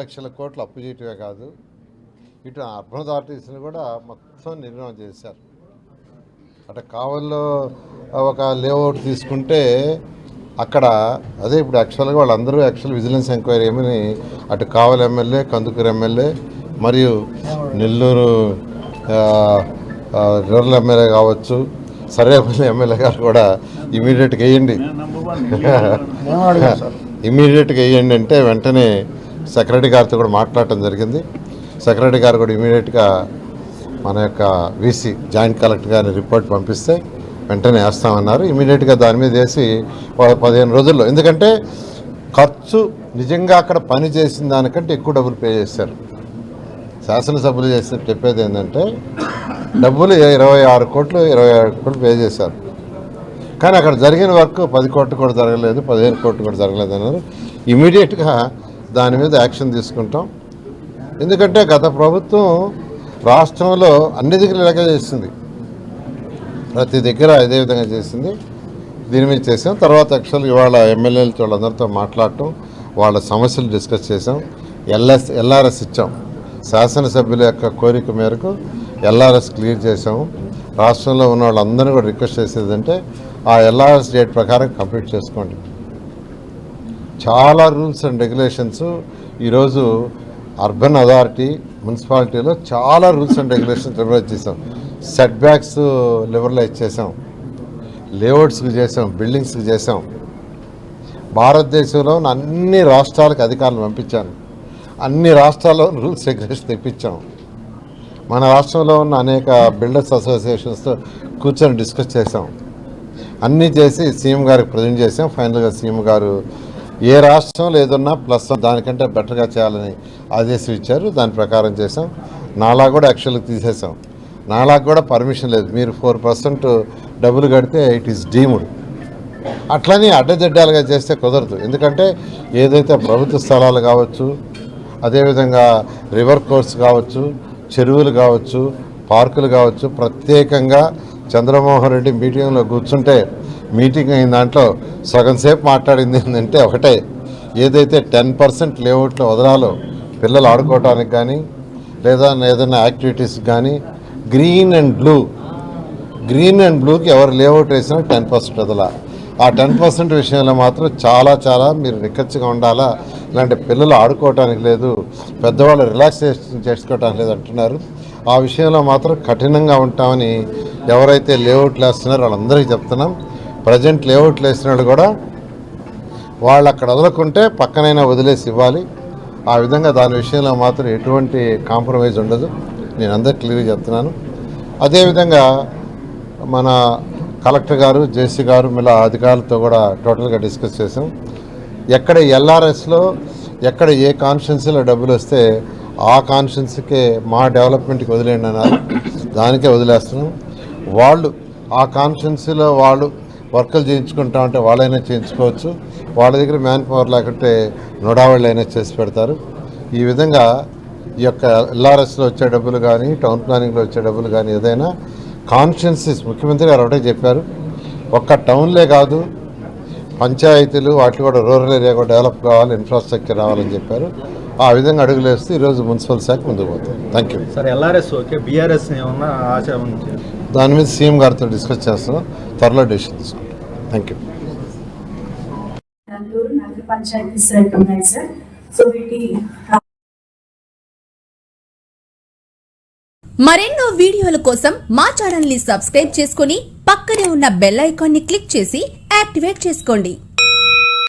లక్షల కోట్లు అప్పు చేయటమే కాదు. ఇటు అర్బన్ అథారిటీస్ని కూడా మొత్తం నిర్ణయం చేశారు. అటు కావల్లో ఒక లేఅవుట్ తీసుకుంటే అక్కడ అదే ఇప్పుడు యాక్చువల్గా వాళ్ళందరూ యాక్చువల్ విజిలెన్స్ ఎంక్వైరీ ఏమని అటు కావలి ఎమ్మెల్యే కందుకూరు ఎమ్మెల్యే మరియు నెల్లూరు రూరల్ ఎమ్మెల్యే కావచ్చు సర్వేపల్లి ఎమ్మెల్యే గారు కూడా ఇమీడియట్గా వేయండి. ఇమీడియట్గా వేయండి అంటే వెంటనే సెక్రటరీ గారితో కూడా మాట్లాడటం జరిగింది. సెక్రటరీ గారు కూడా ఇమీడియట్గా మన యొక్క వీసీ జాయింట్ కలెక్టర్ గారిని రిపోర్ట్ పంపిస్తే వెంటనే వేస్తామన్నారు. ఇమీడియట్గా దాని మీద వేసి పదిహేను రోజుల్లో. ఎందుకంటే ఖర్చు నిజంగా అక్కడ పని చేసిన దానికంటే ఎక్కువ డబ్బులు పే చేశారు. శాసనసభ్యులు చేసిన చెప్పేది ఏంటంటే డబ్బులు ఇరవై ఆరు కోట్లు ఇరవై ఆరు కోట్లు పే చేశారు. కానీ అక్కడ జరిగిన వర్క్ పది కోట్లు కూడా జరగలేదు పదిహేను కోట్లు కూడా జరగలేదు అన్నారు. ఇమీడియట్గా దాని మీద యాక్షన్ తీసుకుంటాం. ఎందుకంటే గత ప్రభుత్వం రాష్ట్రంలో అన్ని దగ్గర లెక్క చేసింది. ప్రతి దగ్గర ఇదే విధంగా చేసింది. దీని మీద చేసాం. తర్వాత యాక్చువల్గా ఇవాళ ఎమ్మెల్యేలతో వాళ్ళందరితో మాట్లాడటం వాళ్ళ సమస్యలు డిస్కస్ చేసాం. ఎల్ఎస్ ఎల్ఆర్ఎస్ ఇచ్చాం. శాసనసభ్యుల యొక్క కోరిక మేరకు ఎల్ఆర్ఎస్ క్లియర్ చేసాము. రాష్ట్రంలో ఉన్న వాళ్ళందరినీ కూడా రిక్వెస్ట్ చేసేదంటే ఆ ఎల్ఆర్ఎస్ డేట్ ప్రకారం కంప్లీట్ చేసుకోండి. చాలా రూల్స్ అండ్ రెగ్యులేషన్స్ ఈరోజు అర్బన్ అథారిటీ మున్సిపాలిటీలో చాలా రూల్స్ అండ్ రెగ్యులేషన్స్ లిబరలైజ్ చేసాం సెట్ బ్యాక్స్ లిబరలైజ్ చేసాం లేఅవుట్స్కి చేసాం బిల్డింగ్స్కి చేసాం భారతదేశంలో ఉన్న అన్ని రాష్ట్రాలకు అధికారులు పంపించాను. అన్ని రాష్ట్రాల్లో రూల్స్ రెగ్యులేషన్ తెప్పించాం. మన రాష్ట్రంలో ఉన్న అనేక బిల్డర్స్ అసోసియేషన్స్తో కూర్చొని డిస్కస్ చేసాం అన్నీ చేసి సీఎం గారికి ప్రజెంట్ చేసాం. ఫైనల్గా సీఎం గారు ఏ రాష్ట్రం లేదన్నా ప్లస్ దానికంటే బెటర్గా చేయాలని ఆదేశం ఇచ్చారు. దాని ప్రకారం చేసాం. నాలా కూడా యాక్చువల్గా తీసేసాం. నాలా కూడా పర్మిషన్ లేదు. మీరు ఫోర్ పర్సెంట్ డబ్బులు కడితే ఇట్ ఈస్ డీమ్డ్. అట్లని అడ్డదిడ్డాలుగా చేస్తే కుదరదు. ఎందుకంటే ఏదైతే ప్రభుత్వ స్థలాలు కావచ్చు అదేవిధంగా రివర్ కోర్స్ కావచ్చు చెరువులు కావచ్చు పార్కులు కావచ్చు ప్రత్యేకంగా చంద్రమోహన్ రెడ్డి మీటింగ్లో కూర్చుంటే మీటింగ్ అయిన దాంట్లో సగం సేపు మాట్లాడింది ఏంటంటే ఒకటే. ఏదైతే టెన్ పర్సెంట్ లేఅవుట్లో వదలాలో పిల్లలు ఆడుకోవడానికి కానీ లేదా ఏదైనా యాక్టివిటీస్ కానీ green and blue. Green and బ్లూకి ఎవరు లేఅవుట్ వేసినా టెన్ పర్సెంట్ వదలా. ఆ టెన్ పర్సెంట్ విషయంలో మాత్రం చాలా చాలా మీరు నిక్కచ్చిగా ఉండాలా? ఇలాంటి పిల్లలు ఆడుకోవటానికి లేదు. పెద్దవాళ్ళు రిలాక్సేషన్ చేసుకోవటానికి లేదు అంటున్నారు. ఆ విషయంలో మాత్రం కఠినంగా ఉంటామని ఎవరైతే లేఅవుట్లు వేస్తున్నారో వాళ్ళందరికీ చెప్తున్నాం. ప్రజెంట్ లేఅవుట్లు వేసిన వాళ్ళు కూడా వాళ్ళు అక్కడ వదలకుంటే పక్కనైనా వదిలేసి ఇవ్వాలి. ఆ విధంగా దాని విషయంలో మాత్రం ఎటువంటి కాంప్రమైజ్ ఉండదు. నేను అందరికి క్లియర్గా చెప్తున్నాను. అదేవిధంగా మన కలెక్టర్ గారు జేసీ గారు మిలా అధికారులతో కూడా టోటల్గా డిస్కస్ చేసాం ఎక్కడ ఎల్ఆర్ఎస్లో ఎక్కడ ఏ కాన్స్టిట్యున్సీలో డబ్బులు వస్తే ఆ కాన్షియన్స్కే మా డెవలప్మెంట్కి వదిలేయండి అన్నారు. దానికే వదిలేస్తున్నాం. వాళ్ళు ఆ కాన్స్టిట్యున్సీలో వాళ్ళు వర్కులు చేయించుకుంటా ఉంటే వాళ్ళైనా చేయించుకోవచ్చు. వాళ్ళ దగ్గర మ్యాన్ పవర్ లేకుంటే నొడావాళ్ళైనా చేసి పెడతారు. ఈ విధంగా ఈ యొక్క ఎల్ఆర్ఎస్లో వచ్చే డబ్బులు కానీ టౌన్ ప్లానింగ్లో వచ్చే డబ్బులు కానీ ఏదైనా కాన్స్టిట్యున్సీస్ ముఖ్యమంత్రి గారు ఒకటే చెప్పారు. ఒక్క టౌన్లే కాదు పంచాయతీలు వాటి కూడా రూరల్ ఏరియా కూడా డెవలప్ కావాలి ఇన్ఫ్రాస్ట్రక్చర్ రావాలని చెప్పారు. ఆ విధంగా అడుగులు వేస్తూ ఈరోజు మున్సిపల్ శాఖ ముందుకు పోతుంది. Thank you sir LRS okay BRS ఏమన్నా ఆశ దాని మీద సీఎం గారితో డిస్కస్ చేస్తున్నాం త్వరలో డెసిషన్ తీసుకుంటాం. థ్యాంక్ యూ నందూరు నగర పంచాయతీ సెట్ ఉన్నాయి సార్ సో వీటి మరెన్నో వీడియోల కోసం మా ఛానల్ని సబ్స్క్రైబ్ చేసుకుని పక్కనే ఉన్న బెల్ ఐకాన్ని క్లిక్ చేసి యాక్టివేట్ చేసుకోండి.